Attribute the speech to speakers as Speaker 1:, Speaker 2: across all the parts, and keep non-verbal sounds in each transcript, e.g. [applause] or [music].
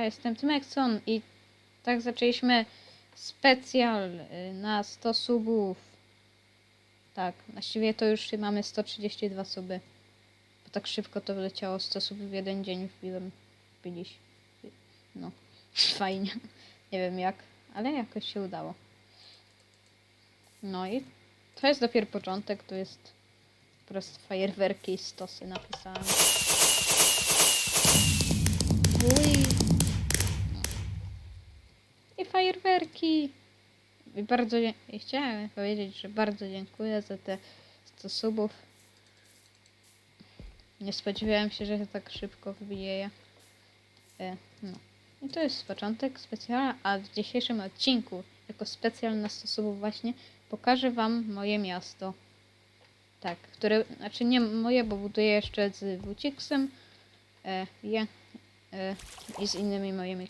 Speaker 1: ja jestem Tymekson i tak zaczęliśmy specjal y, na 100 subów. Tak, właściwie to już mamy 132 suby. Bo tak szybko to wyleciało 100 subów w jeden dzień wbiłem. Wbiliś. No, [laughs] fajnie. Nie wiem jak, ale jakoś się udało. No i to jest dopiero początek, to jest po prostu fajerwerki i stosy napisane. Fajerwerki. I bardzo i chciałem powiedzieć, że bardzo dziękuję za te 100 subów. Nie spodziewałem się, że tak szybko wbije. E, no. I to jest początek specjala, a w dzisiejszym odcinku, jako specjal na 100 subów właśnie, pokażę Wam moje miasto. Tak, które, znaczy nie moje, bo buduję jeszcze z Wutixem e, je, e, i z innymi moimi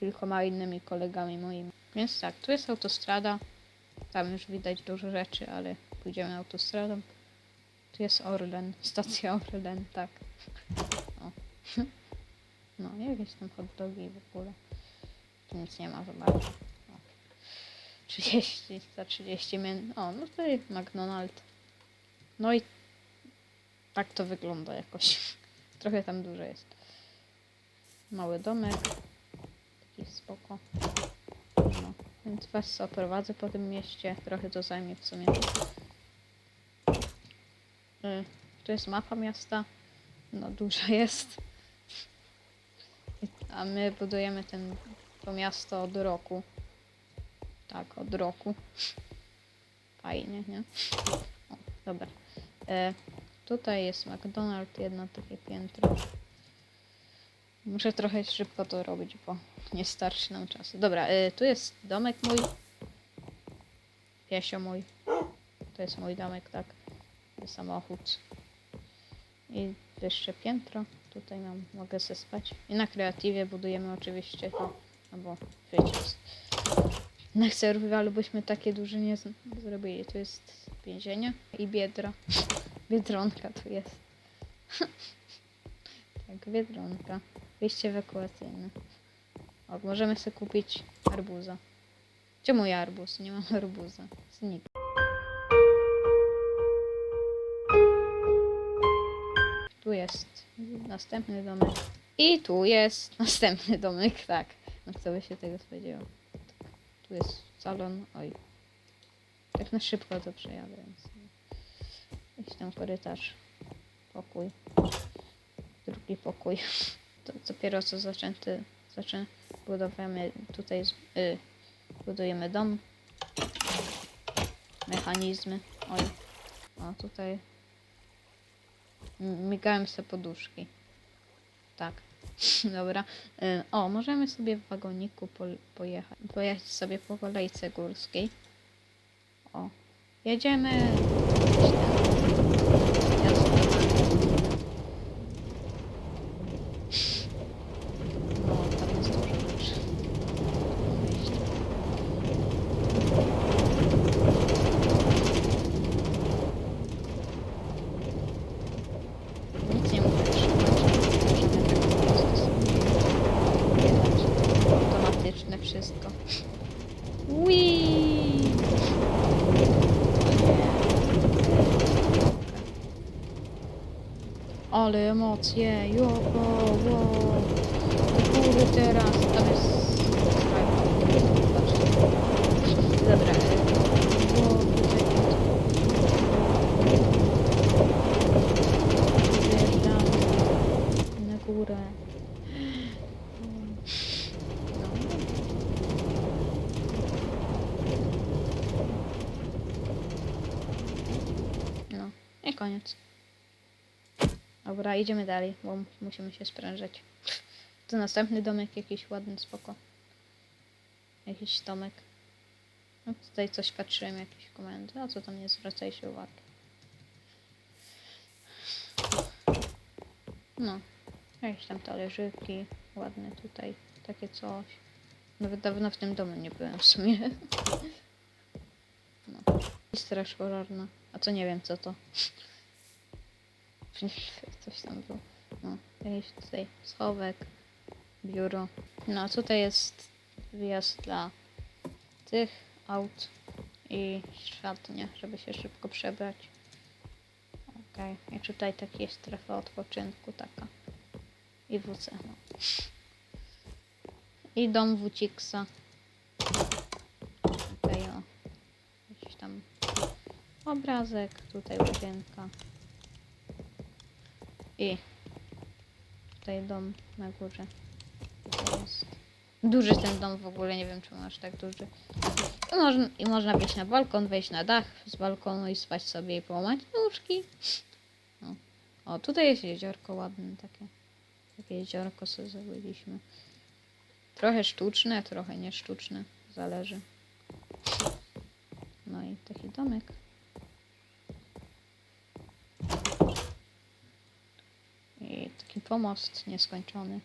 Speaker 1: kilkoma innymi kolegami moimi. Więc tak, tu jest autostrada. Tam już widać dużo rzeczy, ale pójdziemy autostradą. Tu jest Orlen, [laughs] stacja Orlen, tak. O. [laughs] No, jakieś tam hot dogi w ogóle. Tu nic nie ma. O. 30, za 30 min. O, no tutaj McDonald's. No i tak to wygląda jakoś. [laughs] Trochę tam dużo jest. Mały domek. Taki spoko. No, więc was oprowadzę po tym mieście. Trochę to zajmie w sumie. Y, Tu jest mapa miasta. No, duża [laughs] jest. A my budujemy ten, to miasto od roku. Tak, od roku. Fajnie, nie? O, dobra. E, tutaj jest McDonald's, jedno takie piętro. Muszę trochę szybko to robić, bo nie starczy nam czasu. Dobra, e, tu jest domek mój. Piesio mój. To jest mój domek, tak. Samochód. I wyższe piętro. Tutaj mam, mogę sobie spać. I na kreatywie budujemy oczywiście to, no bo wiecie, na survivalu byśmy takie duże nie zrobili. Tu jest więzienie i biedra. [laughs] Biedronka tu jest. [laughs] tak, biedronka. Wyjście ewakuacyjne. O, możemy sobie kupić arbuza. Czemu ja arbuz? Nie mam arbuza. Znik. Tu jest następny domek. I tu jest [laughs] następny domek, tak. No kto by się tego spodziewał. Tu jest salon. Oj. Tak na szybko to przejadę, więc. Tam korytarz. Pokój. Drugi pokój. [laughs] To dopiero co zaczęty. Zaczę, budujemy tutaj. Y, budujemy dom. Mechanizmy. Oj. O, tutaj. Migałem sobie poduszki. Tak. [laughs] Dobra. Y, O, możemy sobie w wagoniku po, pojechać. Pojechać sobie po kolejce górskiej. O. Jedziemy. Gdzieś tam. Jasne. No, tam jest dużo rzeczy. Wyjść. Nic nie muszę trzymać. Możemy tak po prostu sobie jechać. Automatyczne wszystko. Wii! Ale emocje, joko, wow. Do góry teraz, tam jest... Dobra, na górę. No. No, i koniec. Dobra, idziemy dalej, bo musimy się sprężać. To następny domek, jakiś ładny, spoko. Jakiś domek. No tutaj coś patrzyłem, jakieś komendy, a co tam nie zwracajcie uwagi. No, jakieś tam talerzyki, ładne tutaj, takie coś. Nawet dawno w tym domu nie byłem w sumie. [laughs] No. I straż pożarna. A co nie wiem co to. Coś tam było. No, jakiś tutaj schowek, biuro. No, tutaj jest wyjazd dla tych aut i szatnia, żeby się szybko przebrać. Okej, i tutaj taki jest strefa odpoczynku taka. I WC, no. I dom Wuciksa. Okej, o. Jakiś tam obrazek, tutaj łazienka. I tutaj dom na górze. Duży ten dom w ogóle, nie wiem czemu aż tak duży. I można, I można na balkon, wejść na dach z balkonu i spać sobie i połamać nóżki. No. O, tutaj jest jeziorko ładne takie. Takie jeziorko sobie zrobiliśmy. Trochę sztuczne, trochę niesztuczne. Zależy. No i taki domek. I taki pomost nieskończony.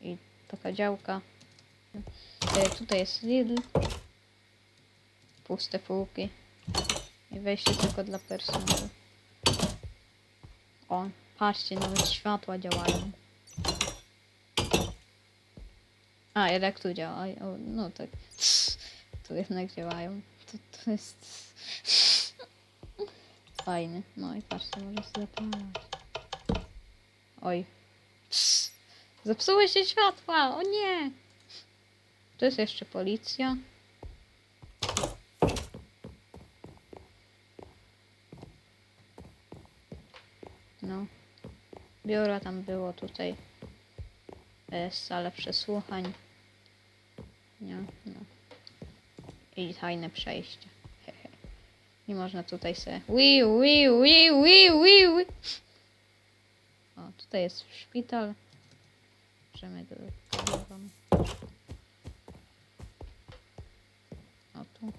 Speaker 1: I taka działka. E, tutaj jest Lidl. Puste półki. I wejście tylko dla personelu. O, patrzcie, nawet światła działają. A, jednak tu działa. O, no tak. Tu jednak działają. To, to jest fajny. No i patrzcie, może sobie zapalać. Oj. Zepsuły się światła! O nie! Tu jest jeszcze policja. No. Biuro tam było tutaj. E, salę przesłuchań. Nie, no. I tajne przejście. Nie można tutaj se. Wi, wi, wi, wi, wi, wi. O, tutaj jest szpital. Możemy go wam. O tu.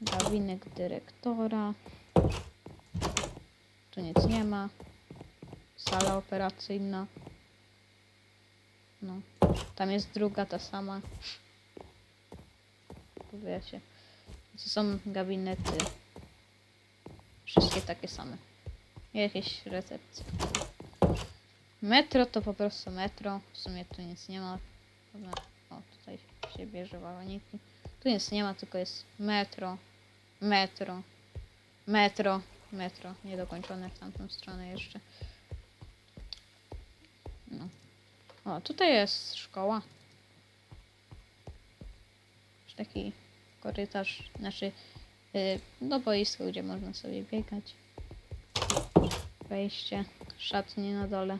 Speaker 1: Gabinet dyrektora. Tu nic nie ma. Sala operacyjna. No. Tam jest druga, ta sama. Wiecie. To są gabinety. Wszystkie takie same. Jakieś recepcje. Metro to po prostu metro. W sumie tu nic nie ma. O, tutaj się bierze wałoniki. Tu nic nie ma, tylko jest metro. Metro. Metro. Metro. Niedokończone w tamtą stronę jeszcze. No. O, tutaj jest szkoła. Już Taki korytarz, znaczy yy, do boiska, gdzie można sobie biegać. Wejście, szatnie na dole.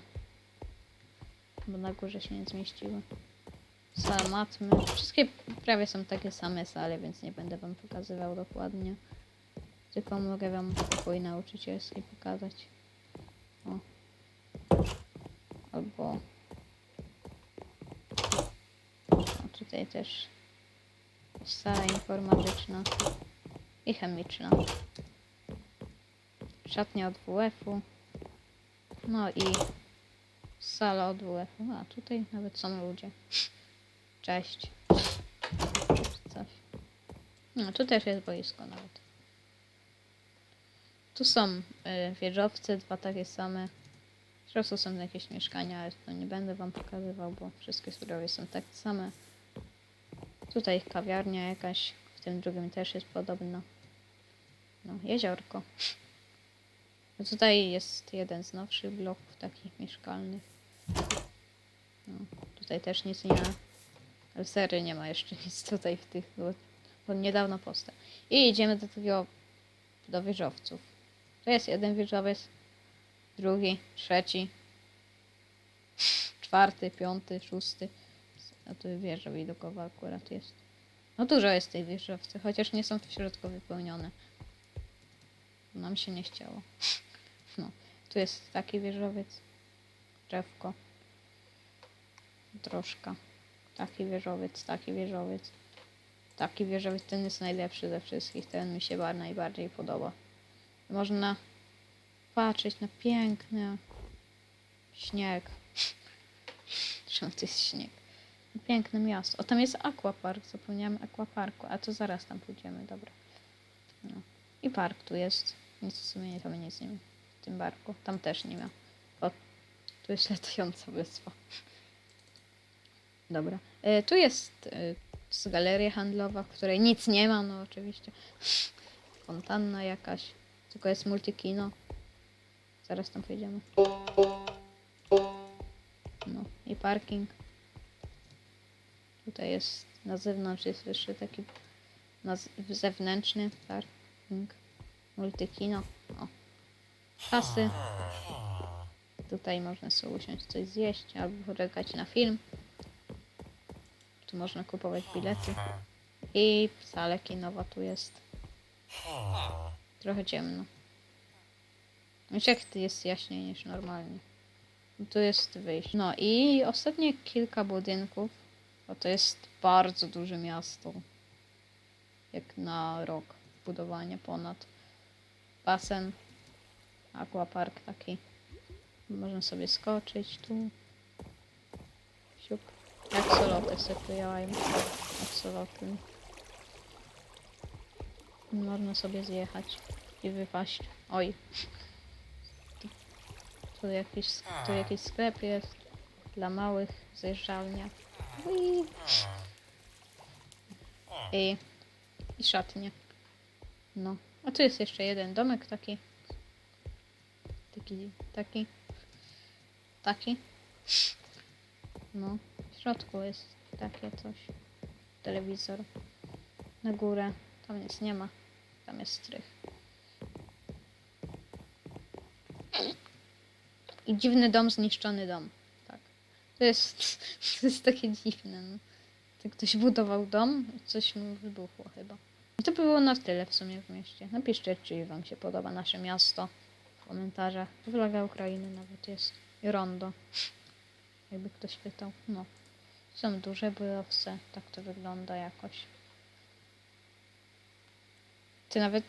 Speaker 1: Bo na górze się nie zmieściły. Sala. Wszystkie prawie są takie same sale, więc nie będę wam pokazywał dokładnie. Tylko mogę wam pokój nauczycielski pokazać. O. Albo... O, tutaj też sala informatyczna i chemiczna. Szatnia od WF-u. No i sala od WF-u. A tutaj nawet są ludzie. Cześć. Coś. No, tu też jest boisko nawet. Tu są y, wieżowce, dwa takie same. W środku są jakieś mieszkania, ale to nie będę wam pokazywał, bo wszystkie surowie są takie same. Tutaj kawiarnia jakaś, w tym drugim też jest podobno. No, jeziorko. No tutaj jest jeden z nowszych bloków takich mieszkalnych. No, tutaj też nic nie ma. Ale sery nie ma jeszcze nic tutaj w tych, bo, bo niedawno powstał. I idziemy do tego, do wieżowców. To jest jeden wieżowiec, drugi, trzeci, czwarty, piąty, szósty. A tu wieża widokowa akurat jest. No dużo jest tej wieżowcy, chociaż nie są w środku wypełnione. Nam się nie chciało. No, tu jest taki wieżowiec, drzewko, troszkę. Taki wieżowiec, taki wieżowiec. Taki wieżowiec, ten jest najlepszy ze wszystkich. Ten mi się bar- najbardziej podoba. Można patrzeć na piękny śnieg. [laughs] Czemu to jest śnieg? Piękne miasto. O, tam jest aquapark. Zapomniałem aquaparku. A to zaraz tam pójdziemy, dobra. No. I park tu jest. Nic w sumie tam nic nie ma. W tym barku. Tam też nie ma. O, tu jest latająca wyspa. Dobra. E, tu jest, e, galeria handlowa, w której nic nie ma, no oczywiście. Fontanna jakaś. Tylko jest multikino. Zaraz tam pojedziemy. No i parking. Tutaj jest na zewnątrz jest jeszcze taki na zewnętrzny parking. Multikino. O. Kasy. Tutaj można sobie usiąść coś zjeść albo poczekać na film. Tu można kupować bilety. I sala kinowa tu jest. Trochę ciemno. Już jak jest jaśniej niż normalnie. Tu jest wyjście. No i ostatnie kilka budynków. Bo to jest bardzo duże miasto. Jak na rok budowania ponad. Basen. Aquapark taki. Można sobie skoczyć tu. Siup. Jak soloty sobie. Jak soloty. Można sobie zjechać i wypaść. Oj. Tu, jakiś, tu jakiś sklep jest. Dla małych zjeżdżalnia. Ui. I, I szatnie. No. A tu jest jeszcze jeden domek taki. Taki, taki. Taki. No. W środku jest takie coś. Telewizor. Na górę. Tam nic nie ma. Tam jest strych. I dziwny dom, zniszczony dom. Tak. To jest, [laughs] to jest takie dziwne. No. To ktoś budował dom i coś mu wybuchło chyba. I to by było na tyle w sumie w mieście. Napiszcie, czy wam się podoba nasze miasto komentarzach. Flaga Ukrainy nawet jest. I rondo. Jakby ktoś pytał. No. Są duże bojowce. Tak to wygląda jakoś. Ty nawet,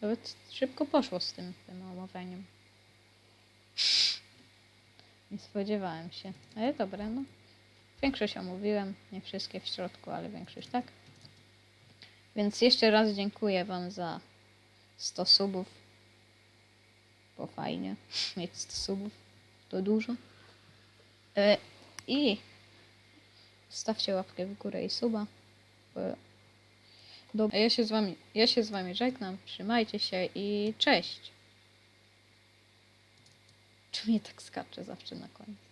Speaker 1: nawet szybko poszło z tym, tym omawianiem. Nie spodziewałem się. Ale dobra, no. Większość omówiłem. Nie wszystkie w środku, ale większość tak. Więc jeszcze raz dziękuję Wam za 100 subów. Bo fajnie mieć 100 subów. To dużo. E, I stawcie łapkę w górę i suba. Dobra, ja się z wami, ja się z wami żegnam. Trzymajcie się i cześć. Czy mnie tak skacze zawsze na koniec?